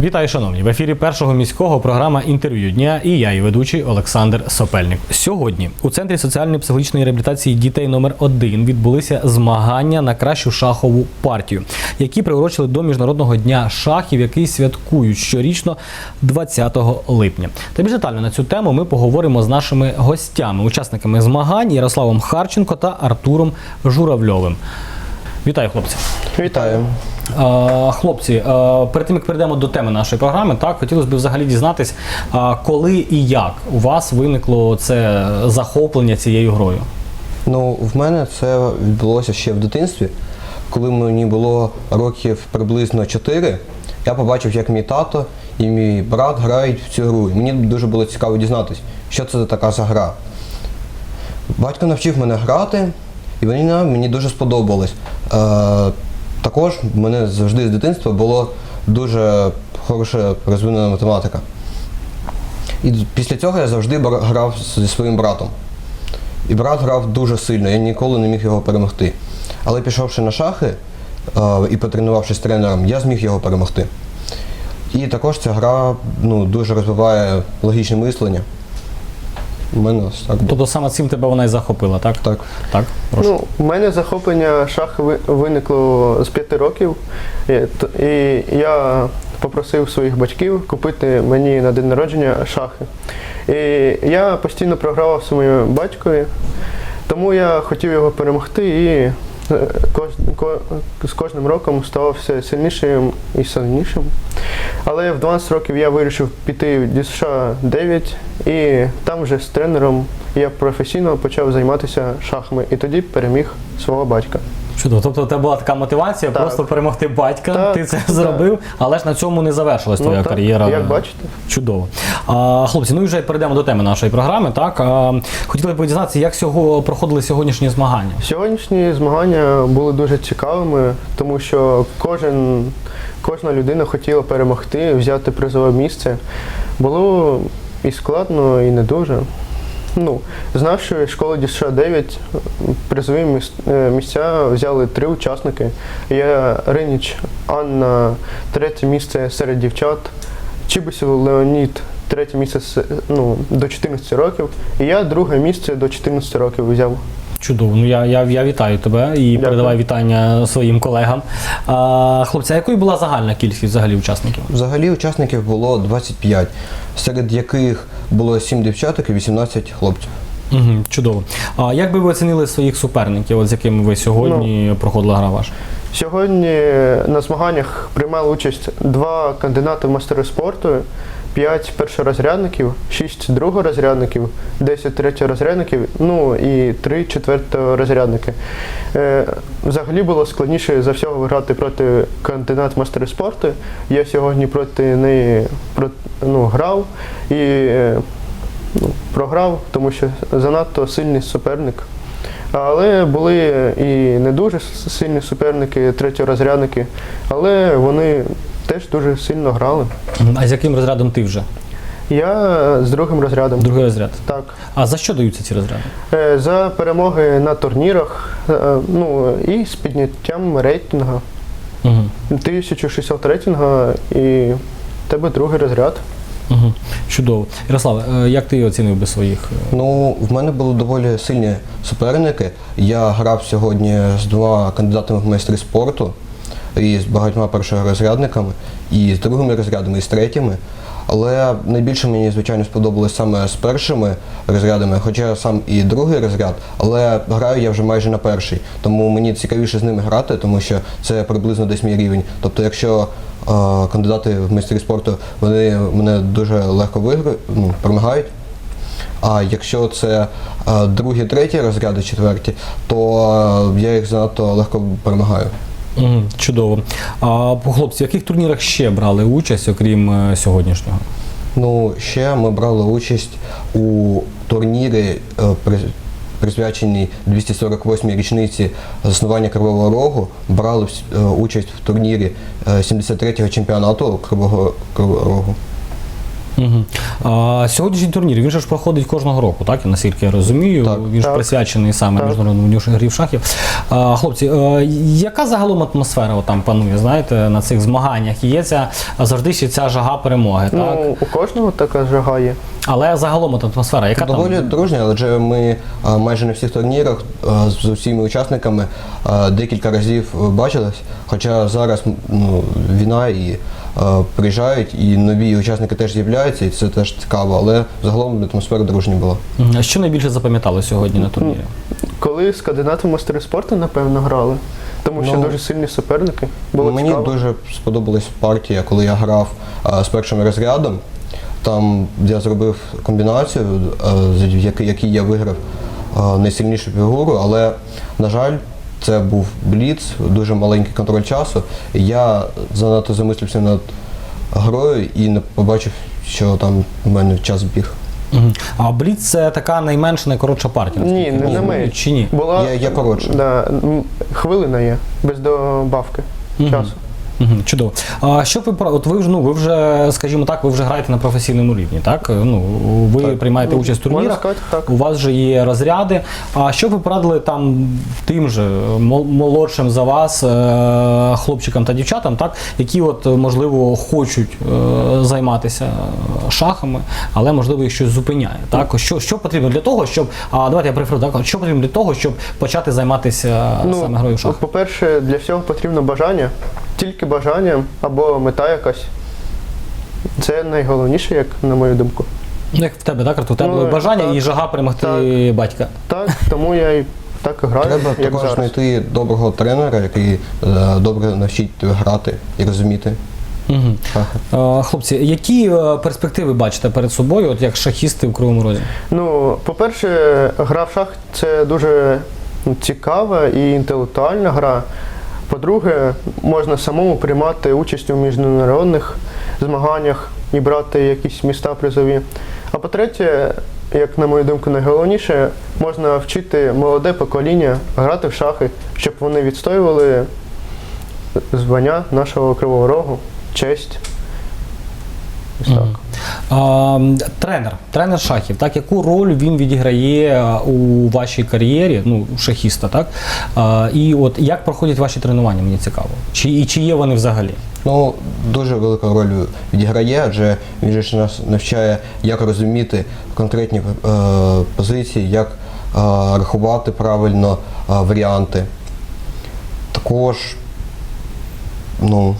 Вітаю, шановні! В ефірі першого міського програма інтерв'ю дня і я, її ведучий Олександр Сопельник. Сьогодні у центрі соціальної психологічної реабілітації дітей номер 1 відбулися змагання на кращу шахову партію, які приурочили до міжнародного дня шахів, який святкують щорічно 20 липня. Та більш детально на цю тему ми поговоримо з нашими гостями, учасниками змагань Ярославом Харченко та Артуром Журавльовим. Вітаю, хлопці! Вітаю. Хлопці, перед тим як перейдемо до теми нашої програми, так хотілося б взагалі дізнатись, е, коли і як у вас виникло це захоплення цією грою. Ну, в мене це відбулося ще в дитинстві, коли мені було років приблизно 4, я побачив, як мій тато і мій брат грають в цю гру. І мені дуже було цікаво дізнатись, що це за така за гра. Батько навчив мене грати, і вона мені дуже сподобалась. Е, також в мене завжди з дитинства було дуже хороша розвинена математика. І після цього я завжди грав зі своїм братом. І брат грав дуже сильно, я ніколи не міг його перемогти. Але пішовши на шахи е, і потренувавшись з тренером, я зміг його перемогти. І також ця гра ну, дуже розвиває логічне мислення. У мене ось так. було. Тобто саме цим тебе вона і захопила, так? Так. Так, прошу. Ну, у мене захоплення шах ви- виникло з п'яти років. І, т- і я попросив своїх батьків купити мені на день народження шахи. І я постійно програвав своєму батькові, тому я хотів його перемогти і з кожним роком ставав все сильнішим і сильнішим. Але в 12 років я вирішив піти в ДСШ 9 і там вже з тренером я професійно почав займатися шахами і тоді переміг свого батька. Чудово. Тобто у тебе була така мотивація Так. просто перемогти батька, Так, ти це так. зробив, але ж на цьому не завершилась твоя так, кар'єра. Як бачите. Чудово. А, хлопці, ну і вже перейдемо до теми нашої програми. Так а, хотіли б дізнатися, як сього проходили сьогоднішні змагання. Сьогоднішні змагання були дуже цікавими, тому що кожен, кожна людина хотіла перемогти, взяти призове місце. Було і складно, і не дуже. Ну, з нашої школи діша 9 призові е, місця взяли три учасники. Я Риніч Анна, третє місце серед дівчат, Чибисів Леонід, третє місце ну, до 14 років. І я друге місце до 14 років взяв. Чудово. Ну я, я, я вітаю тебе і передавай вітання своїм колегам. А, хлопці, а якою була загальна кількість взагалі учасників? Взагалі учасників було 25, серед яких було 7 дівчаток і 18 хлопців. Угу, чудово. А як би ви оцінили своїх суперників, от з якими ви сьогодні проходила гра ваша? Сьогодні на змаганнях приймали участь два кандидати в мастери спорту, п'ять першорозрядників, шість другорозрядників, 10 третьорозрядників, ну і три четверторозрядники. Е, взагалі було складніше за всього грати проти кандидат мастери спорту. Я сьогодні проти неї ну, грав і е, ну, програв, тому що занадто сильний суперник. Але були і не дуже сильні суперники, третьорозрядники, але вони теж дуже сильно грали. А з яким розрядом ти вже? Я з другим розрядом. Другий розряд. Так. А за що даються ці розряди? Е, За перемоги на турнірах, е, ну і з підняттям рейтингу. Угу. 1060 рейтингу і в тебе другий розряд. Угу. Чудово. Ярославе, е, як ти оцінив би своїх? е, Ну, в мене були доволі сильні суперники. Я грав сьогодні з двома кандидатами в майстри спорту і з багатьма першорозрядниками, і з другими розрядами, і з третіми. Але найбільше мені, звичайно, сподобалось саме з першими розрядами, хоча сам і другий розряд, але граю я вже майже на перший. Тому мені цікавіше з ними грати, тому що це приблизно десь мій рівень. Тобто, якщо е, кандидати в майстри спорту вони мене дуже легко виграють, ну, перемагають, а якщо це е, другі, треті розряди, четверті, то е, я їх занадто легко перемагаю. Чудово. А хлопці, в яких турнірах ще брали участь, окрім е, сьогоднішнього? Ну, ще ми брали участь у турнірі, е, при- присвяченій 248-й річниці заснування Кривого Рогу. Брали е, участь в турнірі е, 73-го чемпіонату Кривого, Кривого Рогу. 73-го чемпіонату. Угу. А який був результат? 73-го чемпіонату Кривого Рогу. 73-го чемпіонату Кривого Рогу. А, сьогоднішній турнір він же ж проходить кожного року, так? Наскільки я розумію. Так. Він ж присвячений саме Так. міжнародному дню грі в шахів. А, хлопці, е, яка загалом атмосфера там панує, знаєте, на цих змаганнях? Є ця завжди ще ця жага перемоги, так? Ну, у кожного така жага є. Але загалом от атмосфера, яка Доволі там? дружня, адже ми а, майже на всіх турнірах а, з усіма учасниками а, декілька разів е, бачились. Хоча зараз ну, війна і а, приїжджають, і нові учасники теж з'являються, і це теж цікаво. Але загалом атмосфера дружня була. Мгм. Що найбільше запам'ятало сьогодні на турнірі? Коли з кандидатом в майстри спорту, напевно, грали. Тому що Ну, дуже сильні суперники. Було Мені цікаво. дуже сподобалась партія, коли я грав а, з першим розрядом. Там я зробив комбінацію, а, з який, який я виграв а, найсильнішу фігуру, але, на жаль, це був бліц, дуже маленький контроль часу. Я занадто замислився над грою і не побачив, що там в мене час біг. Мгм. А Бліц це така найменша, найкоротша партія. Ні, наскільки не я на розумію. Чи ні? Була Я- я коротше. Да, м, хвилина є, без добавки Мгм. часу. Мгм, Чудово. А що ви про от ви вже ну ви вже, скажімо так, ви вже граєте на професійному рівні, так? Ну ви Так. приймаєте участь в турнірах. сказати, так. У вас вже є розряди. А що ви порадили там тим же мол- молодшим за вас е, хлопчикам та дівчатам, так які от можливо хочуть е, займатися шахами, але можливо їх щось зупиняє. Так що, що потрібно для того, щоб а давайте я приферу, так що потрібно для того, щоб почати займатися саме грою в шахи? Ну, по-перше, для всього потрібно бажання. Тільки бажання або мета якась. Це найголовніше, як на мою думку. Ну, Як в тебе, так? У тебе Ну, бажання так. і жага перемогти батька. Так, тому я і так і граю, Треба як також зараз. знайти доброго тренера, який е, добре навчить тебе грати і розуміти Угу. Е, хлопці, які е, перспективи бачите перед собою, от як шахісти в Кривому Розі? Ну, по-перше, гра в шах це дуже цікава і інтелектуальна гра. По-друге, можна самому приймати участь у міжнародних змаганнях і брати якісь міста призові. А по-третє, як на мою думку, найголовніше, можна вчити молоде покоління грати в шахи, щоб вони відстоювали звання нашого Кривого Рогу, честь. Ось так. Тренер, тренер шахів, так яку роль він відіграє е, у вашій кар'єрі, ну шахіста, так? І от як проходять ваші тренування, мені цікаво. Чи і чи є вони взагалі? Ну, дуже велику роль відіграє, адже він же нас навчає, як розуміти конкретні е, позиції, як е, рахувати правильно е, варіанти. Також, ну,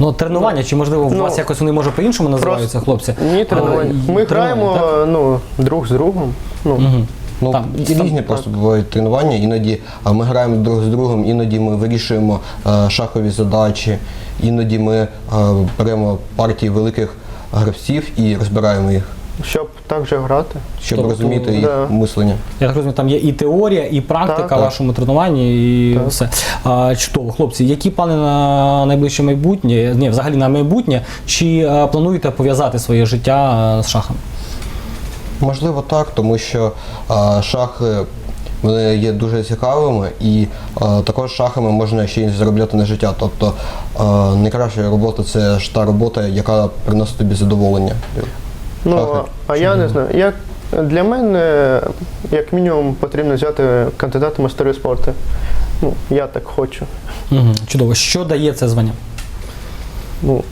Ну, тренування, чи можливо у Ну, вас якось вони може по-іншому називаються, хлопці? Ні, тренування. Але Ми граємо ну, друг з другом. Ну, ну Там, і там, різні просто бувають тренування. Іноді а ми граємо друг з другом, іноді ми вирішуємо е, шахові задачі, іноді ми е, беремо партії великих гравців і розбираємо їх, Щоб так же грати. щоб Тобто, розуміти їх да. мислення. Я так розумію, там є і теорія, і практика Так. в вашому тренуванні, і Так. все. А, чудово, хлопці, які плани на найближче майбутнє? Ні, взагалі на майбутнє, чи а, плануєте пов'язати своє життя а, з шахами? Можливо, так, тому що а, шахи вони є дуже цікавими, і а, також шахами можна ще й заробляти на життя. Тобто а, найкраща робота це ж та робота, яка приносить тобі задоволення. Ну, Шахи. а я не знаю. Як для мене, як мінімум, потрібно взяти кандидата в мастери спорту. Ну, я так хочу. Угу. Чудово. Що дає це звання? Ну,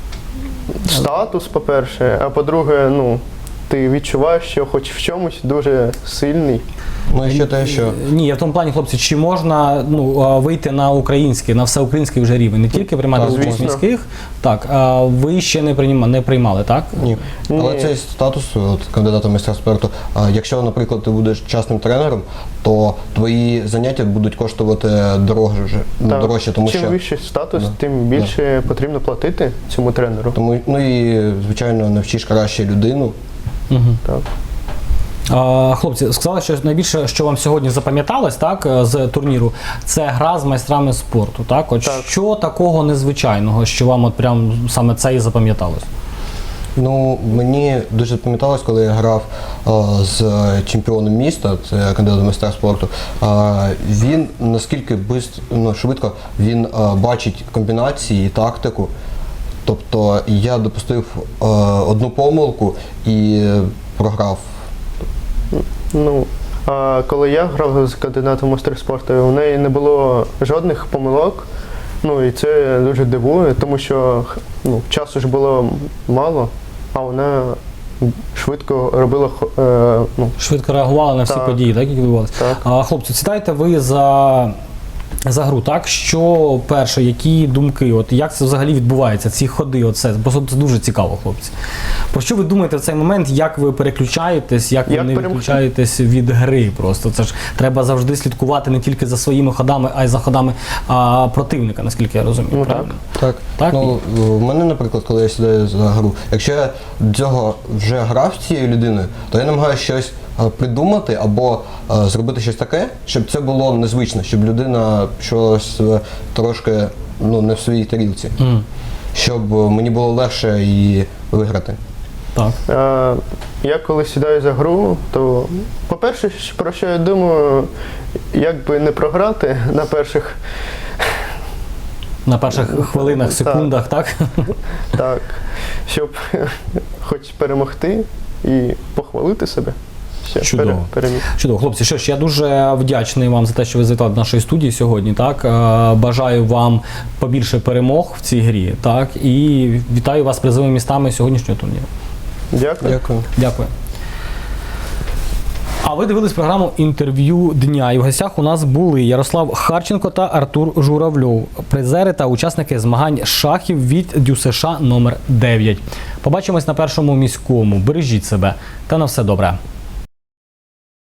статус, по-перше, а по-друге, ну, ти відчуваєш, що хоч в чомусь дуже сильний. Ну і ще те, що Ні, я в тому плані, хлопці, чи можна ну, вийти на український, на всеукраїнський вже рівень, не тільки приймати участь міських, так, а ви ще не приймали, не приймали, так? ні. Але цей статус от, кандидата в майстра спорту, а, якщо, наприклад, ти будеш частним тренером, то твої заняття будуть коштувати дорожче, ну, Так. дорожче тому Чим що вищий статус, Да. тим більше потрібно платити цьому тренеру. тому, ну і звичайно навчиш краще людину. Угу. Так. А, хлопці, сказали, що найбільше, що вам сьогодні запам'яталось, так, е, з турніру, це гра з майстрами спорту. Так? От Так. що такого незвичайного, що вам от прям саме це і запам'яталось? Ну, мені дуже запам'яталось, коли я грав а, з чемпіоном міста, це кандидат майстра спорту. А, він наскільки бист, ну, швидко він а, бачить комбінації і тактику. Тобто я допустив е, одну помилку і програв. Ну, а коли я грав з кандидатом у майстер спорту, у неї не було жодних помилок. Ну і це дуже дивує, тому що ну, часу ж було мало, а вона швидко робила е, ну, Швидко реагувала на всі Так. події, так, які відбувалися. А, хлопці, сідаєте ви за, за гру, так? Що перше, які думки? От як це взагалі відбувається? Ці ходи, оце, бо це дуже цікаво, хлопці. Про що ви думаєте в цей момент? Як ви переключаєтесь, як ви не перемогти? відключаєтесь від гри? Просто це ж треба завжди слідкувати не тільки за своїми ходами, а й за ходами а, противника, наскільки я розумію. Ну, правильно? Так. Так? Ну, в мене, наприклад, коли я сідаю за гру, якщо я до цього вже грав з цією людиною, то я намагаюся щось придумати або е, зробити щось таке, щоб це було незвично, щоб людина щось е, трошки ну, не в своїй тарілці, Мгм. щоб е, мені було легше її виграти. Так. Е, Я коли сідаю за гру, то по-перше, про що я думаю, як би не програти на перших, На перших хвилинах, Так. секундах, так? так, щоб хоч перемогти і похвалити себе. Ще Чудово. пере- переміг. Чудово, хлопці, що ж, я дуже вдячний вам за те, що ви завітали до нашої студії сьогодні. Так Е, бажаю вам побільше перемог в цій грі. Так і вітаю вас з призовими містами сьогоднішнього турніру. Дякую. Дякую. Дякую. А ви дивились програму інтерв'ю дня. І в гостях у нас були Ярослав Харченко та Артур Журавльов, призери та учасники змагань шахів від ДЮСШ номер 9 Побачимось на першому міському. Бережіть себе та на все добре.